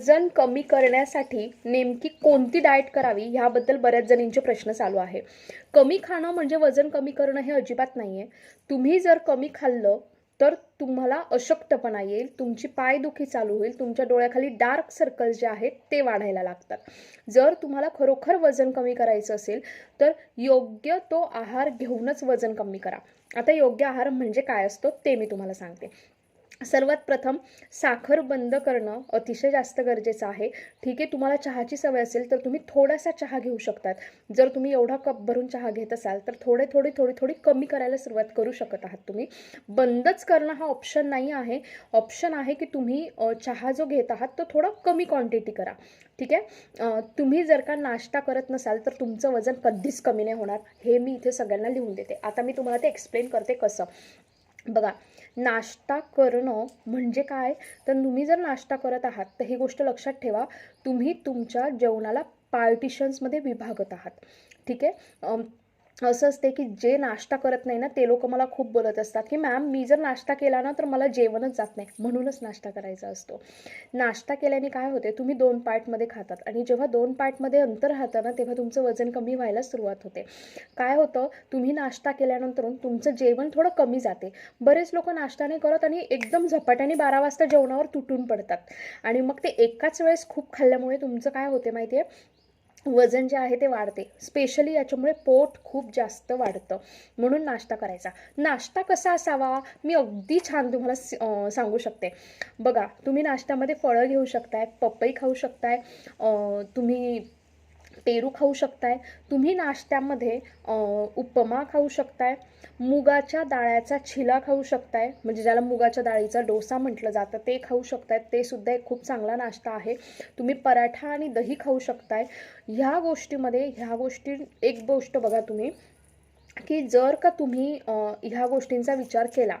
वजन कमी करण्यासाठी नेमकी कोणती डाएट करावी ह्याबद्दल बऱ्याच जणींचे प्रश्न चालू आहे. कमी खाणं म्हणजे वजन कमी करणं हे अजिबात नाही आहे तुम्ही जर कमी खाल्लं तर तुम्हाला अशक्तपणा येईल तुमची पायदुखी चालू होईल तुमच्या डोळ्याखाली डार्क सर्कल्स जे आहेत ते वाढायला लागतात. जर तुम्हाला खरोखर वजन कमी करायचं असेल तर योग्य तो आहार घेऊनच वजन कमी करा. आता योग्य आहार म्हणजे काय असतो ते मी तुम्हाला सांगते. सर्वात प्रथम साखर बंद करणं अतिशय जास्त गरजेचं आहे. ठीक आहे तुम्हाला चहाची सवय असेल तर तुम्ही थोडासा चहा घेऊ शकतात. जर तुम्ही एवढा कप भरून चहा घेत असाल तर थोडे थोडी थोडी थोडी कमी करायला सुरुवात करू शकत आहात तुम्ही. बंदच करणं हा ऑप्शन नाही आहे. ऑप्शन आहे की तुम्ही चहा जो घेत आहात तो थोडा कमी क्वांटिटी करा. ठीक आहे? तुम्ही जर का नाश्ता करत नसाल तर तुमचं वजन कधीच कमी नाही होणार. हे मी इथे सगळ्यांना लिहून देते. आता मी तुम्हाला ते एक्सप्लेन करते कसं. बघा नाश्ता करणं म्हणजे काय? तर तुम्ही जर नाश्ता करत आहात तर ही गोष्ट लक्षात ठेवा. तुम्ही तुमच्या जेवणाला पार्टिशन्समध्ये विभागत आहात. ठीक आहे? असं असते की जे नाश्ता करत नाही ना ते लोक मला खूप बोलत असतात की मॅम मी जर नाश्ता केला ना तर मला जेवणच जात नाही. म्हणूनच नाश्ता करायचा असतो. नाश्ता केल्याने काय होते तुम्ही दोन पार्टमध्ये खातात आणि जेव्हा दोन पार्टमध्ये अंतर राहतं ना तेव्हा तुमचं वजन कमी व्हायला सुरुवात होते. काय होतं तुम्ही नाश्ता केल्यानंतर तुमचं जेवण थोडं कमी जाते. बरेच लोक नाश्ता नाही करत आणि एकदम झपाट्याने बारा वाजता जेवणावर तुटून पडतात. आणि मग ते एकाच वेळेस खूप खाल्ल्यामुळे तुमचं काय होते माहिती आहे वजन जे आहे ते वाढते. स्पेशली याच्यामुळे पोट खूप जास्त वाढतं. म्हणून नाश्ता करायचा. नाश्ता कसा असावा? मी अगदी छान तुम्हाला स- सांगू शकते. बघा तुम्ही नाश्त्यामध्ये फळं घेऊ शकताय पपई खाऊ शकताय तुम्ही पेरू खाऊ शकताय तुम्ही नाश्त्यामध्ये उपमा खाऊ शकताय मुगाच्या डाळ्याचा छिला खाऊ शकताय म्हणजे ज्याला मुगाच्या डाळीचा डोसा म्हटलं जातं ते खाऊ शकताय ते सुद्धा एक खूप चांगला नाश्ता आहे. तुम्ही पराठा आणि दही खाऊ शकताय. ह्या गोष्टीमध्ये ह्या गोष्टी एक गोष्ट बघा तुम्ही की जर का तुम्ही ह्या गोष्टींचा विचार केला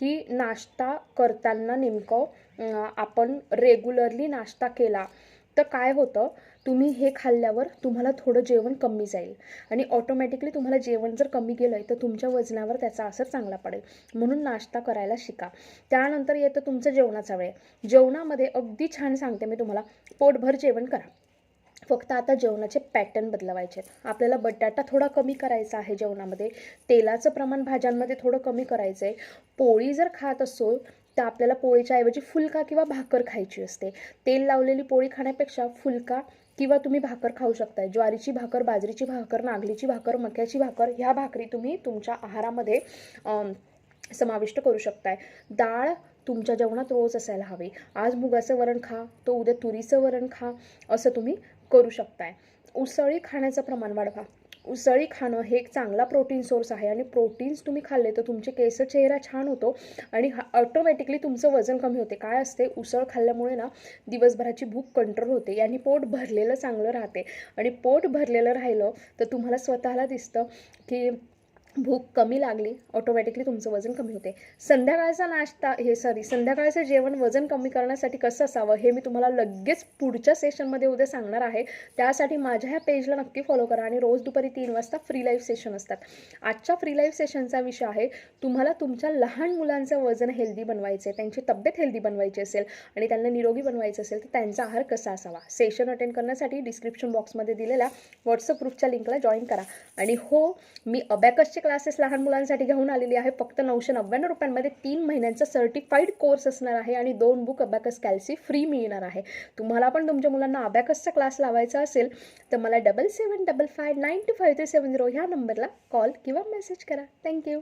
की नाश्ता करताना नेमकं आपण रेग्युलरली नाश्ता केला तर काय होतं? तुम्ही हे खाल्ल्यावर तुम्हाला थोडं जेवण कमी जाईल. आणि ऑटोमॅटिकली तुम्हाला जेवण जर कमी गेलं तर तुमच्या वजनावर त्याचा असर चांगला पडेल. म्हणून नाश्ता करायला शिका. त्यानंतर येतं तुमचं जेवणाचा वेळ. जेवणामध्ये अगदी छान सांगते मी तुम्हाला. पोटभर जेवण करा. फक्त आता जेवणाचे पॅटर्न बदलवायचे आहेत. आपल्याला बटाटा थोडा कमी करायचा आहे जेवणामध्ये. तेलाचं प्रमाण भाज्यांमध्ये थोडं कमी करायचं आहे पोळी जर खात असो तर आपल्याला पोळीच्या ऐवजी फुलका किंवा भाकर खायची असते. तेल लावलेली पोळी खाण्यापेक्षा फुलका किंवा तुम्ही भाकर खाऊ शकताय. ज्वारीची भाकर बाजरीची भाकर नागलीची भाकर मक्याची भाकर ह्या भाकरी तुम्ही तुमच्या आहारामध्ये समाविष्ट करू शकताय. डाळ तुमच्या जेवणात रोज असायला हवी. आज मुगाचं वरण खा तो उद्या तुरीचं वरण खा असं तुम्ही करू शकताय. उसळी खाण्याचं प्रमाण वाढवा. उसळी खाणं हे एक चांगला प्रोटीन सोर्स आहे आणि प्रोटीन्स तुम्ही खाल्ले तर तुमचे केस चेहरा छान होतो आणि ऑटोमॅटिकली तुमचं वजन कमी होते. काय असते? उसळ खाल्ल्यामुळे ना दिवसभराची भूक कंट्रोल होते यांनी पोट भरलेलं चांगलं राहते. आणि पोट भरलेलं राहिलं तर तुम्हाला स्वतःला दिसतं की भूक कमी लागली ऑटोमॅटिकली तुमचं वजन कमी होते. संध्याकाळचा नाश्ता हे सॉरी संध्याकाळचं जेवण वजन कमी करण्यासाठी कसं असावं हे मी तुम्हाला लगेच पुढच्या सेशनमध्ये उद्या सांगणार आहे. त्यासाठी माझ्या ह्या पेजला नक्की फॉलो करा आणि रोज दुपारी तीन वाजता फ्री लाईव्ह सेशन असतात. आजच्या फ्री लाईव्ह सेशनचा विषय आहे तुम्हाला तुमच्या लहान मुलांचं वजन हेल्दी बनवायचं आहे त्यांची तब्येत हेल्दी बनवायची असेल आणि त्यांना निरोगी बनवायचं असेल तर त्यांचा आहार कसा असावा? सेशन अटेंड करण्यासाठी डिस्क्रिप्शन बॉक्समध्ये दिलेल्या व्हॉट्सअप ग्रुपच्या लिंकला जॉईन करा. आणि हो मी अबॅकसचे क्लासेस लहान मुलांसाठी घेऊन आलेली आहे. फक्त नऊशे नव्याण्णव रुपयांमध्ये तीन महिन्यांचा सर्टिफाईड कोर्स असणार आहे आणि दोन बुक अबॅकस कॅल्सी फ्री मिळणार आहे. तुम्हाला पण तुमच्या मुलांना अबॅकसचा क्लास लावायचा असेल तर मला double seven double five nine two five three seven zero ह्या नंबरला कॉल किंवा मेसेज करा. थँक्यू